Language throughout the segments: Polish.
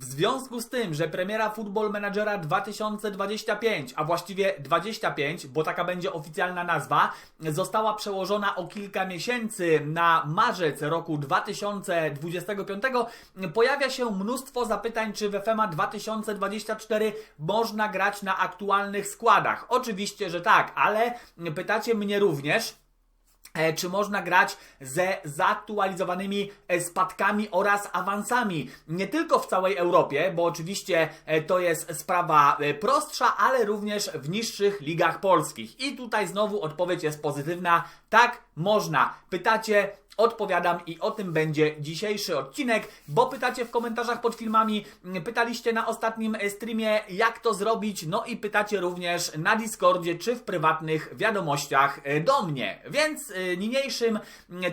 W związku z tym, że premiera Football Managera 2025, a właściwie 25, bo taka będzie oficjalna nazwa, została przełożona o kilka miesięcy na marzec roku 2025, pojawia się mnóstwo zapytań, czy w FMA 2024 można grać na aktualnych składach. Oczywiście, że tak, ale pytacie mnie również, czy można grać ze zaktualizowanymi e, spadkami oraz awansami. Nie tylko w całej Europie, bo oczywiście e, to jest sprawa prostsza, ale również w niższych ligach polskich. I tutaj znowu odpowiedź jest pozytywna. Tak, można. Pytacie, odpowiadam i o tym będzie dzisiejszy odcinek, bo pytacie w komentarzach pod filmami, pytaliście na ostatnim streamie, jak to zrobić, no i pytacie również na Discordzie czy w prywatnych wiadomościach e, do mnie. Więc e, niniejszym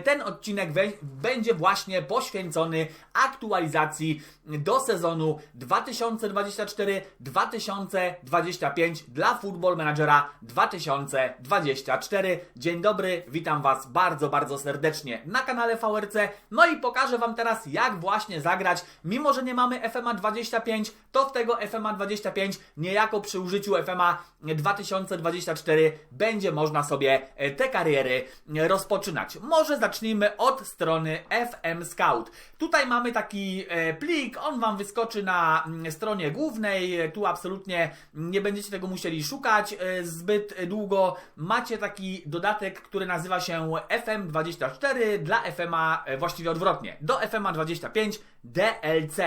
ten odcinek będzie właśnie poświęcony aktualizacji do sezonu 2024-2025 dla Football Managera 2024. Dzień dobry, witam Was bardzo, bardzo serdecznie na kanale VRC. No i pokażę Wam teraz, jak właśnie zagrać. Mimo, że nie mamy FMA 25, to w tego FMA 25 niejako przy użyciu FMA 2024 będzie można sobie e, te kariery e, rozpoczynać. Może zacznijmy od strony FM Scout. Tutaj mamy taki e, plik, on Wam wyskoczy na mm, stronie głównej. Tu absolutnie nie będziecie tego musieli szukać zbyt długo. Macie taki dodatek, który nazywa się FM24 dla FMA, właściwie odwrotnie, do FMA 25 DLC.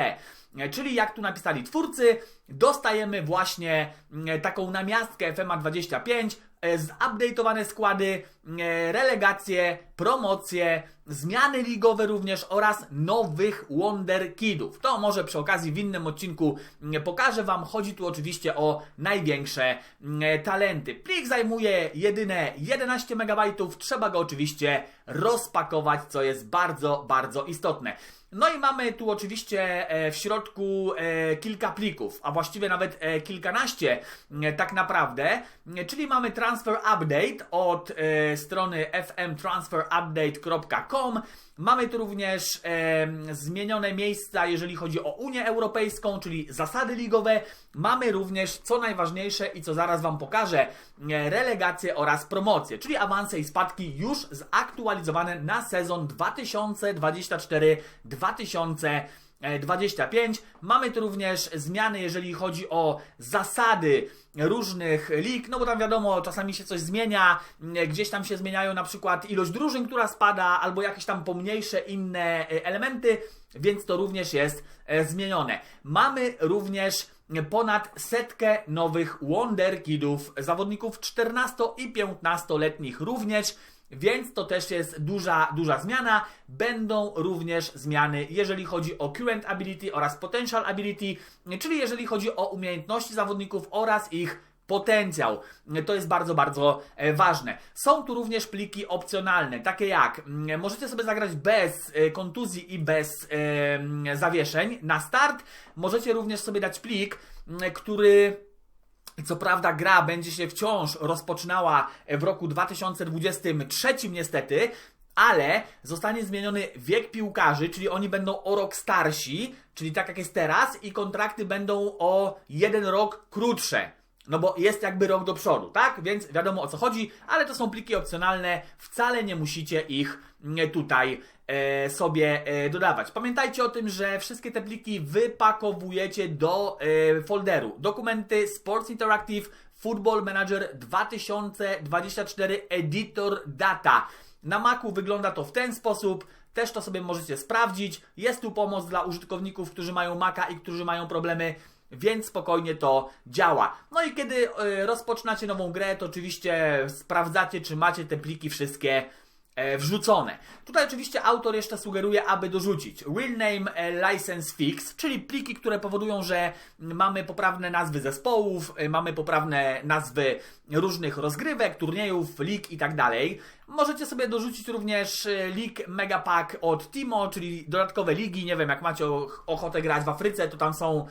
Czyli jak tu napisali twórcy, dostajemy właśnie mm, taką namiastkę FMA 25, e, zupdate'owane składy, e, relegacje, promocje, zmiany ligowe również oraz nowych Wonder Kidów. To może przy okazji w innym odcinku mm, pokażę Wam. Chodzi tu oczywiście o największe mm, talenty. Plik zajmuje jedyne 11 MB, trzeba go oczywiście rozpakować, co jest bardzo, bardzo istotne. No i mamy tu oczywiście e, w środku e, kilka plików, a właściwie nawet e, kilkanaście tak naprawdę, czyli mamy Transfer Update od strony fmtransferupdate.com. Mamy tu również e, zmienione miejsca, jeżeli chodzi o Unię Europejską, czyli zasady ligowe. Mamy również, co najważniejsze i co zaraz Wam pokażę, relegacje oraz promocje, czyli awanse i spadki już zaktualizowane na sezon 2024-2025. 25. Mamy tu również zmiany, jeżeli chodzi o zasady różnych lig, no bo tam wiadomo, czasami się coś zmienia, gdzieś tam się zmieniają na przykład ilość drużyn, która spada, albo jakieś tam pomniejsze inne e, elementy, więc to również jest e, zmienione. Mamy również ponad setkę nowych Wonder Kidów, zawodników 14 i 15-letnich również. Więc to też jest duża, duża zmiana. Będą również zmiany, jeżeli chodzi o current ability oraz potential ability, czyli jeżeli chodzi o umiejętności zawodników oraz ich potencjał. To jest bardzo, bardzo e, ważne. Są tu również pliki opcjonalne, takie jak mm, możecie sobie zagrać bez e, kontuzji i bez e, zawieszeń na start. Możecie również sobie dać plik, mm, który co prawda gra będzie się wciąż rozpoczynała w roku 2023 niestety, ale zostanie zmieniony wiek piłkarzy, czyli oni będą o rok starsi, czyli tak jak jest teraz, i kontrakty będą o jeden rok krótsze. No bo jest jakby rok do przodu, tak? Więc wiadomo o co chodzi, ale to są pliki opcjonalne, wcale nie musicie ich tutaj e, sobie e, dodawać. Pamiętajcie o tym, że wszystkie te pliki wypakowujecie do e, folderu. Dokumenty Sports Interactive Football Manager 2024 Editor Data. Na Macu wygląda to w ten sposób. Też to sobie możecie sprawdzić. Jest tu pomoc dla użytkowników, którzy mają Maca i którzy mają problemy więc spokojnie to działa. No i kiedy rozpoczynacie nową grę, to oczywiście sprawdzacie, czy macie te pliki wszystkie e, wrzucone. Tutaj oczywiście autor jeszcze sugeruje, aby dorzucić real name e, license fix, czyli pliki, które powodują, że mamy poprawne nazwy zespołów, e, mamy poprawne nazwy różnych rozgrywek, turniejów, lig i tak dalej. Możecie sobie dorzucić również League Megapack od Timo, czyli dodatkowe ligi. Nie wiem, jak macie ochotę grać w Afryce, to tam są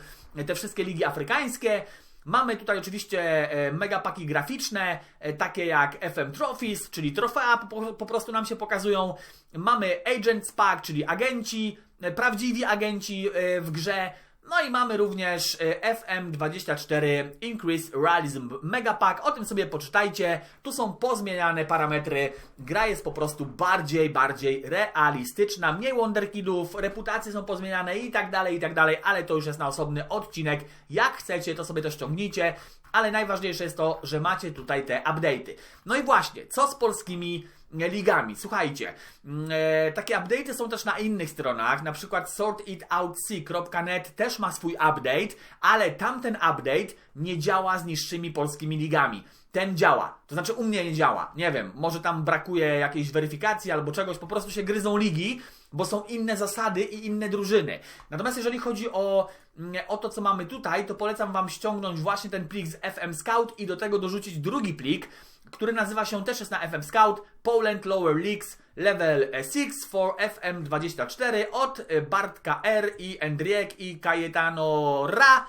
te wszystkie ligi afrykańskie. Mamy tutaj oczywiście e, megapaki graficzne, e, takie jak FM Trophies, czyli trofea po, po prostu nam się pokazują. Mamy Agents Pack, czyli agenci, e, prawdziwi agenci w grze. No i mamy również e, FM24 Increase Realism Megapack. O tym sobie poczytajcie. Tu są pozmieniane parametry. Gra jest po prostu bardziej, bardziej realistyczna. Mniej Wonderkidów, reputacje są pozmieniane i tak dalej, i tak dalej, ale to już jest na osobny odcinek. Jak chcecie, to sobie to ściągnijcie. Ale najważniejsze jest to, że macie tutaj te update'y. No i właśnie, co z polskimi ligami. Słuchajcie, mm, e, takie update'y są też na innych stronach, na przykład sortitoutsea.net też ma swój update, ale tamten update nie działa z niższymi polskimi ligami. Ten działa. To znaczy u mnie nie działa. Nie wiem, może tam brakuje jakiejś weryfikacji albo czegoś, po prostu się gryzą ligi, bo są inne zasady i inne drużyny. Natomiast jeżeli chodzi o, mm, o to, co mamy tutaj, to polecam Wam ściągnąć właśnie ten plik z FM Scout i do tego dorzucić drugi plik, który nazywa się też jest na FM Scout Poland Lower Leagues Level 6 for FM24 od Bartka R i Endriek i Cayetano Ra.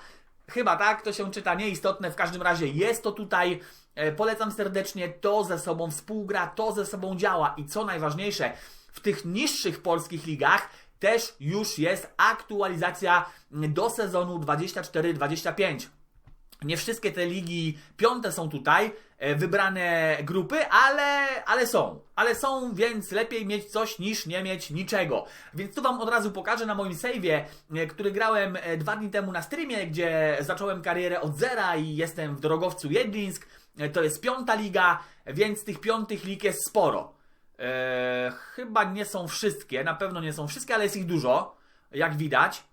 Chyba tak, to się czyta nieistotne, w każdym razie jest to tutaj. E, polecam serdecznie, to ze sobą współgra, to ze sobą działa i co najważniejsze, w tych niższych polskich ligach też już jest aktualizacja do sezonu 24-25. Nie wszystkie te ligi piąte są tutaj, e, wybrane grupy, ale, ale są. Ale są, więc lepiej mieć coś niż nie mieć niczego. Więc tu Wam od razu pokażę na moim save'ie, e, który grałem e, dwa dni temu na streamie, gdzie zacząłem karierę od zera i jestem w Drogowcu Jedlińsk. To jest piąta liga, więc tych piątych lig jest sporo. Chyba nie są wszystkie, na pewno nie są wszystkie, ale jest ich dużo, jak widać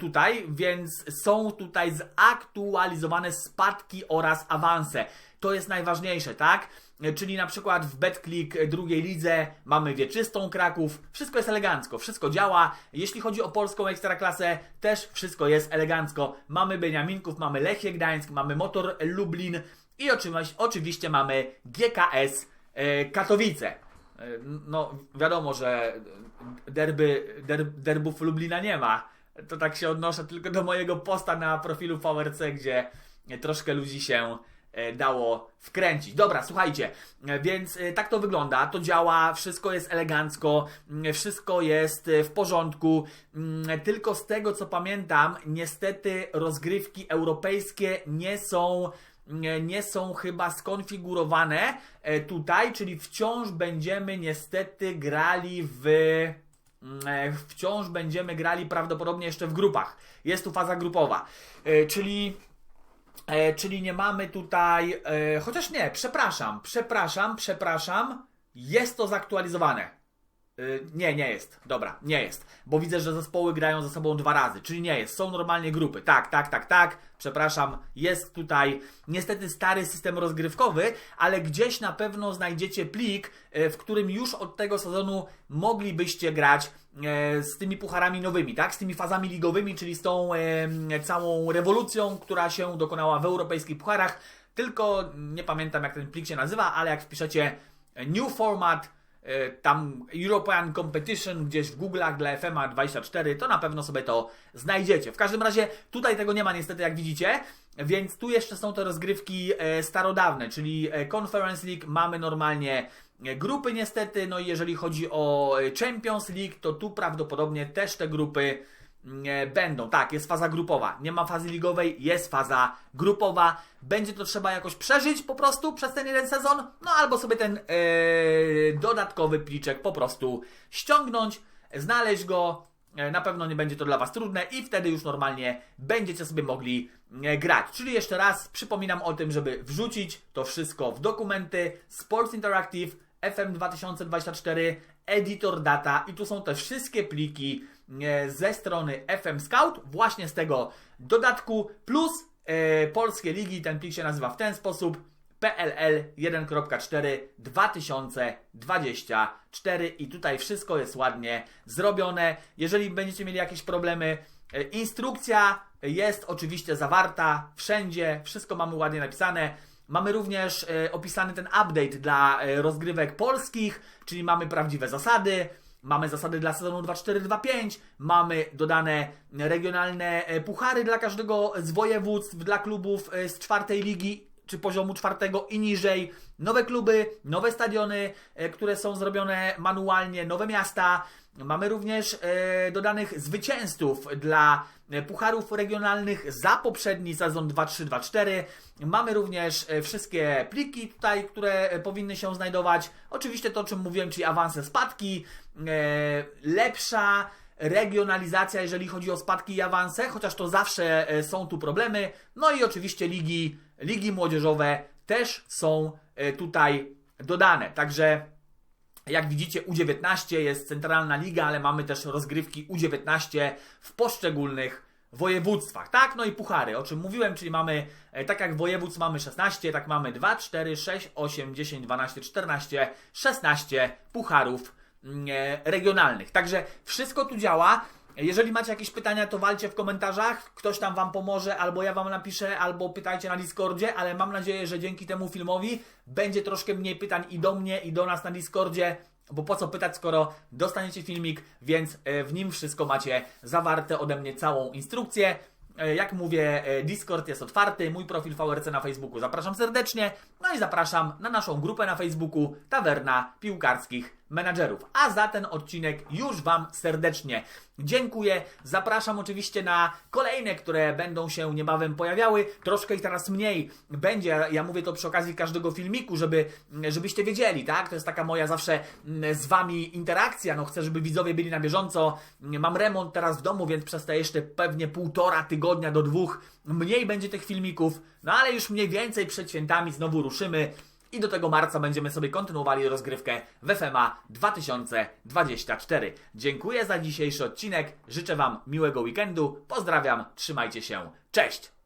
tutaj, więc są tutaj zaktualizowane spadki oraz awanse. To jest najważniejsze, tak? Czyli na przykład w BetClick drugiej lidze mamy wieczystą Kraków, wszystko jest elegancko, wszystko działa. Jeśli chodzi o polską ekstraklasę, też wszystko jest elegancko. Mamy Beniaminków, mamy Lechie Gdańsk, mamy Motor Lublin i oczywiście, oczywiście mamy GKS e, Katowice. E, no, wiadomo, że derby, der, derbów Lublina nie ma. To tak się odnoszę tylko do mojego posta na profilu VRC, gdzie troszkę ludzi się e, dało wkręcić. Dobra, słuchajcie, e, więc tak to wygląda, to działa, wszystko jest elegancko, wszystko jest w porządku, tylko z tego co pamiętam, niestety rozgrywki europejskie nie są nie są chyba skonfigurowane tutaj, czyli wciąż będziemy niestety grali w E, wciąż będziemy grali prawdopodobnie jeszcze w grupach. Jest tu faza grupowa, e, czyli e, czyli nie mamy tutaj, chociaż nie, przepraszam, przepraszam, przepraszam, jest to zaktualizowane. Nie, nie jest. Dobra, nie jest. Bo widzę, że zespoły grają ze sobą dwa razy, czyli nie jest. Są normalnie grupy. Tak, tak, tak, tak. Przepraszam, jest tutaj niestety stary system rozgrywkowy, ale gdzieś na pewno znajdziecie plik, w którym już od tego sezonu moglibyście grać z tymi pucharami nowymi, tak? Z tymi fazami ligowymi, czyli z tą e, całą rewolucją, która się dokonała w europejskich pucharach. Tylko nie pamiętam, jak ten plik się nazywa, ale jak wpiszecie New Format E, tam European Competition gdzieś w Google'ach dla FMA 24, to na pewno sobie to znajdziecie. W każdym razie tutaj tego nie ma niestety, jak widzicie, więc tu jeszcze są te rozgrywki e, starodawne, czyli e, Conference League mamy normalnie grupy niestety, no i jeżeli chodzi o Champions League, to tu prawdopodobnie też te grupy będą. Tak, jest faza grupowa. Nie ma fazy ligowej, jest faza grupowa. Będzie to trzeba jakoś przeżyć po prostu przez ten jeden sezon, no albo sobie ten yy, dodatkowy pliczek po prostu ściągnąć, znaleźć go. E, na pewno nie będzie to dla Was trudne i wtedy już normalnie będziecie sobie mogli e, grać. Czyli jeszcze raz przypominam o tym, żeby wrzucić to wszystko w dokumenty Sports Interactive FM 2024 Editor Data i tu są te wszystkie pliki E, ze strony FM Scout, właśnie z tego dodatku, plus e, polskie ligi. Ten plik się nazywa w ten sposób. PLL 1.4 2024 i tutaj wszystko jest ładnie zrobione. Jeżeli będziecie mieli jakieś problemy, e, instrukcja jest oczywiście zawarta wszędzie, wszystko mamy ładnie napisane. Mamy również opisany ten update dla rozgrywek polskich, czyli mamy prawdziwe zasady, Mamy zasady dla sezonu 2-4-2-5, mamy dodane regionalne e, puchary dla każdego z województw, dla klubów e, z czwartej ligi czy poziomu czwartego i niżej. Nowe kluby, nowe stadiony, e, które są zrobione manualnie, nowe miasta. Mamy również e, dodanych zwycięzców dla pucharów regionalnych za poprzedni sezon 2-3-2-4. Mamy również e, wszystkie pliki tutaj, które e, powinny się znajdować. Oczywiście to, o czym mówiłem, czyli awanse, spadki, lepsza regionalizacja, jeżeli chodzi o spadki i awanse, chociaż to zawsze są tu problemy. No i oczywiście ligi, ligi młodzieżowe też są tutaj dodane. Także jak widzicie, U19 jest centralna liga, ale mamy też rozgrywki U19 w poszczególnych województwach, tak? No i puchary, o czym mówiłem, czyli mamy, e, tak jak województw mamy 16, tak mamy 2, 4, 6, 8, 10, 12, 14, 16 pucharów mm, e, regionalnych. Także wszystko tu działa. Jeżeli macie jakieś pytania, to walcie w komentarzach. Ktoś tam Wam pomoże, albo ja Wam napiszę, albo pytajcie na Discordzie, ale mam nadzieję, że dzięki temu filmowi będzie troszkę mniej pytań i do mnie, i do nas na Discordzie. Bo po co pytać, skoro dostaniecie filmik, więc e, w nim wszystko macie zawarte ode mnie całą instrukcję. E, Jak mówię, e, Discord jest otwarty, mój profil VRC na Facebooku zapraszam serdecznie, no i zapraszam na naszą grupę na Facebooku Tawerna Piłkarskich Menadżerów. A za ten odcinek już Wam serdecznie dziękuję. Zapraszam oczywiście na kolejne, które będą się niebawem pojawiały. Troszkę ich teraz mniej będzie. Ja mówię to przy okazji każdego filmiku, żeby, żebyście wiedzieli, tak? To jest taka moja zawsze mm, z Wami interakcja. No chcę, żeby widzowie byli na bieżąco. Mam remont teraz w domu, więc przez te jeszcze pewnie półtora tygodnia do dwóch mniej będzie tych filmików. No ale już mniej więcej przed świętami znowu ruszymy. I do tego marca będziemy sobie kontynuowali rozgrywkę w FMA 2024. Dziękuję za dzisiejszy odcinek. Życzę Wam miłego weekendu. Pozdrawiam, trzymajcie się. Cześć!